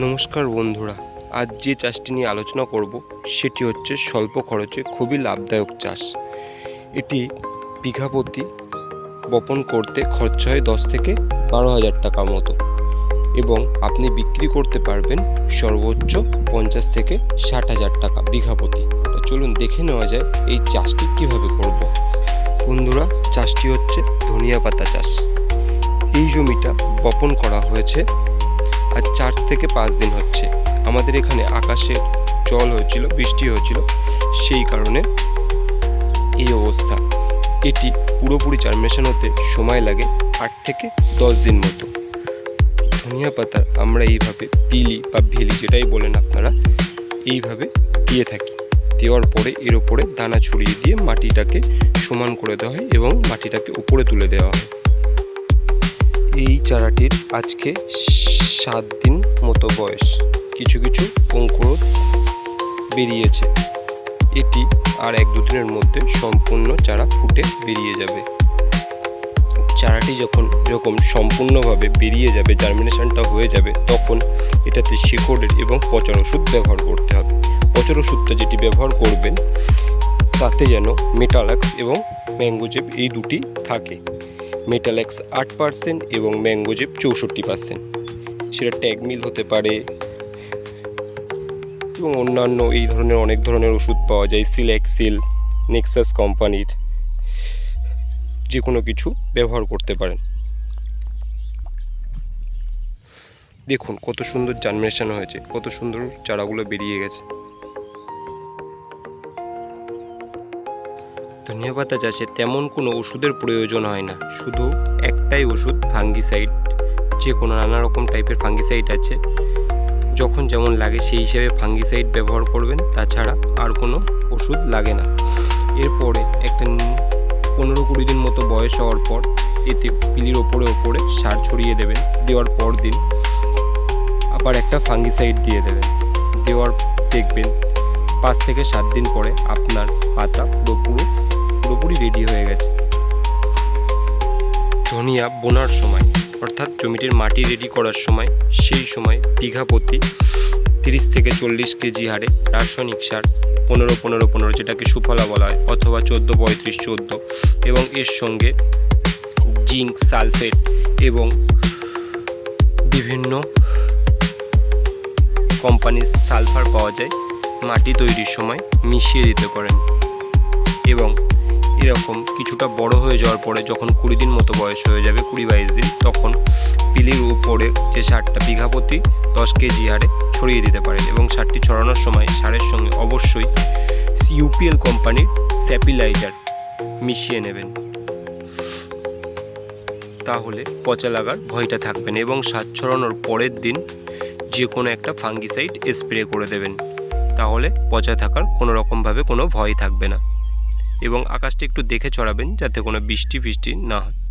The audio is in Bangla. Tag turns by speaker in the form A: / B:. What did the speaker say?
A: নমস্কার বন্ধুরা, আজ যে চাষটি নিয়ে আলোচনা করব, সেটি হচ্ছে স্বল্প খরচে খুবই লাভদায়ক চাষ। এটি বিঘা প্রতি বপন করতে খরচা হয় দশ থেকে বারো হাজার টাকা মতো এবং আপনি বিক্রি করতে পারবেন সর্বোচ্চ পঞ্চাশ থেকে ষাট হাজার টাকা বিঘা প্রতি। তো চলুন দেখে নেওয়া যায় এই চাষটি কীভাবে করব। বন্ধুরা, চাষটি হচ্ছে ধনিয়া পাতা চাষ। এই জমিটা বপন করা হয়েছে আর চার থেকে পাঁচ দিন হচ্ছে। আমাদের এখানে আকাশে জল হয়েছিল, বৃষ্টি হয়েছিল। সেই কারণে এই অবস্থা। এটি পুরোপুরি জার্মিনেশন হতে সময় লাগে আট থেকে দশ দিন মতো। ধনিয়া পাতার আমরা এইভাবে পিলি বা ভেলি যেটাই বলেন আপনারা, এইভাবে দিয়ে থাকি। দেওয়ার পরে এর ওপরে দানা ছড়িয়ে দিয়ে মাটিটাকে সমান করে দেওয়া হয় এবং মাটিটাকে উপরে তুলে দেওয়া হয়। এই চারাটির আজকে সাত দিন মতো বয়স। কিছু কিছু অঙ্কুর বেরিয়েছে। এটি আর এক দুদিনের মধ্যে সম্পূর্ণ চারা ফুটে বেরিয়ে যাবে। চারাটি যখন এরকম সম্পূর্ণভাবে বেরিয়ে যাবে জার্মিনেশনটা হয়ে যাবে, তখন এটাতে শিকড়ের এবং পচার ওষুধ ব্যবহার করতে হবে। পচার ওষুধটা যেটি ব্যবহার করবেন, তাতে যেন মেটালাক্স এবং ম্যাঙ্গোজেব এই দুটি থাকে। মেটালেক্স আট পার্সেন্ট এবং ম্যাঙ্গোজেব চৌষট্টি পার্সেন্ট সেটা ট্যাগমিল হতে পারে এবং অন্যান্য এই ধরনের অনেক ধরনের ওষুধ পাওয়া যায় সিলেক্সিল নেক্সাস কোম্পানির। যে কোনো কিছু ব্যবহার করতে পারেন। দেখুন কত সুন্দর জার্মিনেশন হয়েছে, কত সুন্দর চারাগুলো বেরিয়ে গেছে। ধনিয়া পাতা চাষে তেমন কোনো ওষুধের প্রয়োজন হয় না। শুধু একটাই ওষুধ ফাঙ্গিসাইড যে কোনো নানা রকম টাইপের ফাঙ্গিসাইড আছে। যখন যেমন লাগে সেই হিসেবে ফাঙ্গিসাইড ব্যবহার করবেন, তাছাড়া আর কোনো ওষুধ লাগে না। এরপরে একটা পনেরো কুড়ি দিন মতো বয়স হওয়ার পর এতে পিলির ওপরে ওপরে সার ছড়িয়ে দেবেন, দেওয়ার পর দিন আবার একটা ফাঙ্গিসাইড দিয়ে দেবেন। দেওয়ার, দেখবেন পাঁচ থেকে সাত দিন পরে আপনার পাতা ধনিয়া বোনার সময়, অর্থাৎ জমিটির মাটি রেডি করার সময়, সেই সময় বিঘা প্রতি তিরিশ থেকে চল্লিশ কেজি হারে রাসায়নিক সার, পনেরো পনেরো পনেরো যেটাকে সুফলা বলা হয়, অথবা চোদ্দ, পঁয়ত্রিশ, চোদ্দ। এবং এর সঙ্গে জিঙ্ক, সালফেট এবং বিভিন্ন কোম্পানির সালফার পাওয়া যায়, মাটি তৈরির সময় মিশিয়ে দিতে পারেন। এবং এরকম কিছুটা বড় হয়ে যাওয়ার পরে যখন কুড়ি দিন মতো বয়স হয়ে যাবে, কুড়ি বাইশ দিন, তখন পিলির উপরে যে সারটা বিঘা প্রতি দশ কেজি হারে ছড়িয়ে দিতে পারেন এবং সারটি ছড়ানোর সময় সারের সঙ্গে অবশ্যই ইউপিএল কোম্পানির স্যাপিলাইজার মিশিয়ে নেবেন। তাহলে পচা লাগার ভয়টা থাকবে না এবং সার ছড়ানোর পরের দিন যে কোনো একটা ফাঙ্গিসাইড স্প্রে করে দেবেন। তাহলে পচা থাকার কোনো রকমভাবে কোনো ভয় থাকবে না। এবং আকাশটি একটু দেখে চড়াবেন যাতে কোনো বৃষ্টি ফিষ্টি না হয়।